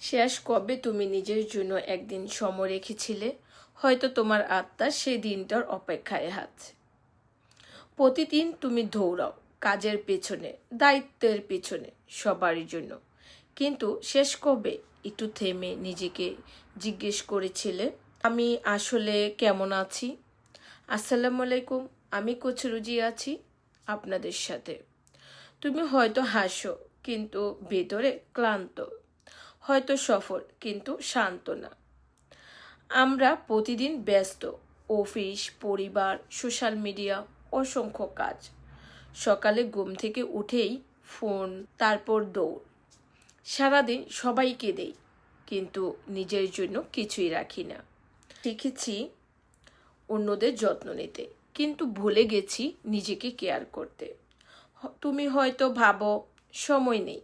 শেষ কবে তুমি নিজের জন্য একদিন সময় রেখেছিলে? হয়তো তোমার আত্মা সেই দিনটার অপেক্ষায় আছে প্রতিদিন তুমি দৌড়াও কাজের পেছনে, দায়িত্বের পেছনে সবারই জন্য। কিন্তু শেষ কবে একটু থেমে নিজেকে জিজ্ঞেস করেছিলে, আমি আসলে কেমন আছি? আসসালামু আলাইকুম, আমি কোচরুজি আছি আপনাদের সাথে। তুমি হয়তো হাসো, কিন্তু ভেতরে ক্লান্ত। হয়তো সফল, কিন্তু শান্ত না। আমরা প্রতিদিন ব্যস্ত, অফিস, পরিবার, সোশ্যাল মিডিয়া, অসংখ্য কাজ। সকালে ঘুম থেকে উঠেই ফোন, তারপর দৌড়। সারাদিন সবাইকে দেই, কিন্তু নিজের জন্য কিছুই রাখি না। শিখেছি অন্যদের যত্ন নিতে, কিন্তু ভুলে গেছি নিজেকে কেয়ার করতে। তুমি হয়তো ভাবো, সময় নেই,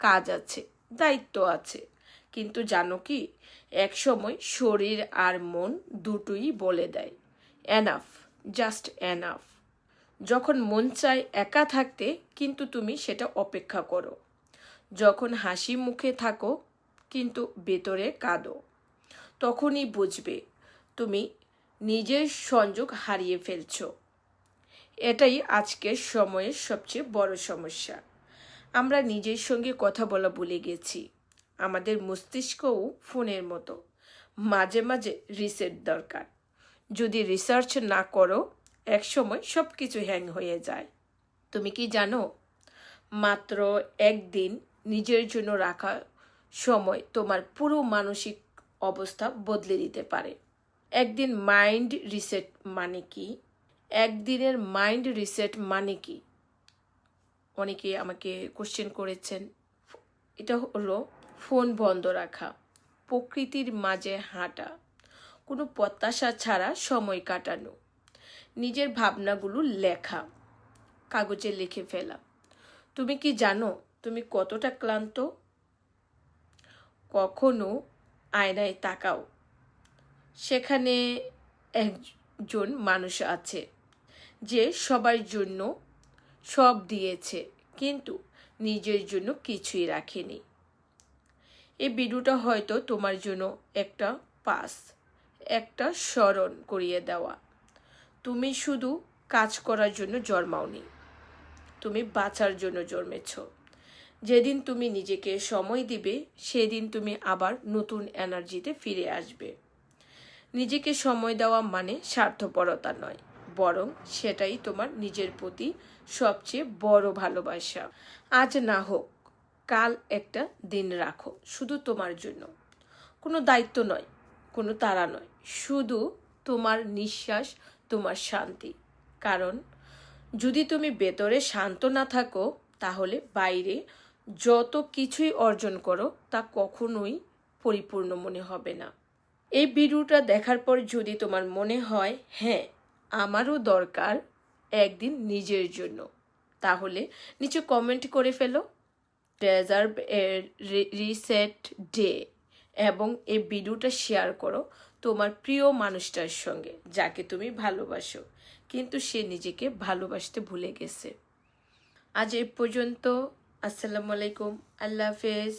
কাজ আছে। দায়িত্ব আছে। কিন্তু জানো কি? এক সময় শরীর আর মন দুটোই বলে দেয়। এনাফ জাস্ট এনাফ যখন মন চায় একা থাকতে, কিন্তু তুমি সেটা অপেক্ষা করো। যখন হাসি মুখে থাকো, কিন্তু ভেতরে কাঁদো। তখনই বুঝবে তুমি নিজের সংযোগ হারিয়ে ফেলছো। এটাই আজকের সময়ের সবচেয়ে বড় সমস্যা। আমরা নিজের সঙ্গে কথা বলা ভুলে গেছি। আমাদের মস্তিষ্কও ফোনের মতো। মাঝে মাঝে রিসেট দরকার। যদি রিসার্চ না করো, একসময় সব কিছু হ্যাং হয়ে যায়। তুমি কি জানো? মাত্র একদিন নিজের জন্য রাখা সময় তোমার পুরো মানসিক অবস্থা বদলে দিতে পারে। একদিন মাইন্ড রিসেট মানে কি? একদিনের মাইন্ড রিসেট মানে কি? অনেকে আমাকে কোশ্চেন করেছেন। এটা হলো ফোন বন্ধ রাখা, প্রকৃতির মাঝে হাঁটা, কোনো প্রত্যাশা ছাড়া সময় কাটানো, নিজের ভাবনাগুলো লেখা, কাগজে লিখে ফেলা। তুমি কি জানো তুমি কতটা ক্লান্ত? কখনো আয়নায় তাকাও, সেখানে একজন মানুষ আছে, যে সবার জন্য সব দিয়েছে, কিন্তু নিজের জন্য কিছুই রাখেনি। এই ভিডিওটা হয়তো তোমার জন্য একটা পাস, একটা স্মরণ করিয়ে দেওয়া। তুমি শুধু কাজ করার জন্য জন্মাওনি, তুমি বাঁচার জন্য জন্মেছ। যেদিন তুমি নিজেকে সময় দিবে, সেদিন তুমি আবার নতুন এনার্জিতে ফিরে আসবে। নিজেকে সময় দেওয়া মানে স্বার্থপরতা নয়। বরং সেটাই তোমার নিজের প্রতি সবচেয়ে বড় ভালোবাসা। আজ না হোক, কাল একটা দিন রাখো, শুধু তোমার জন্য। কোনো দায়িত্ব নয়, কোনো তারা নয়, শুধু তোমার নিঃশ্বাস, তোমার শান্তি। কারণ, যদি তুমি ভেতরে শান্ত না থাকো, তাহলে বাইরে যত কিছুই অর্জন করো, তা কখনোই পরিপূর্ণ মনে হবে না। এই ভিডিওটা দেখার পর যদি তোমার মনে হয় হ্যাঁ আমারও দরকার একদিন নিজের জন্য। তাহলে নিচে কমেন্ট করে ফেলো। ডেজার্ভ রিসেট ডে এবং এই ভিডিওটা শেয়ার করো তোমার প্রিয় মানুষটার সঙ্গে, যাকে তুমি ভালোবাসো। কিন্তু সে নিজেকে ভালোবাসতে ভুলে গেছে। আজ এ পর্যন্ত, আসসালামু আলাইকুম, আল্লাহ হাফেজ।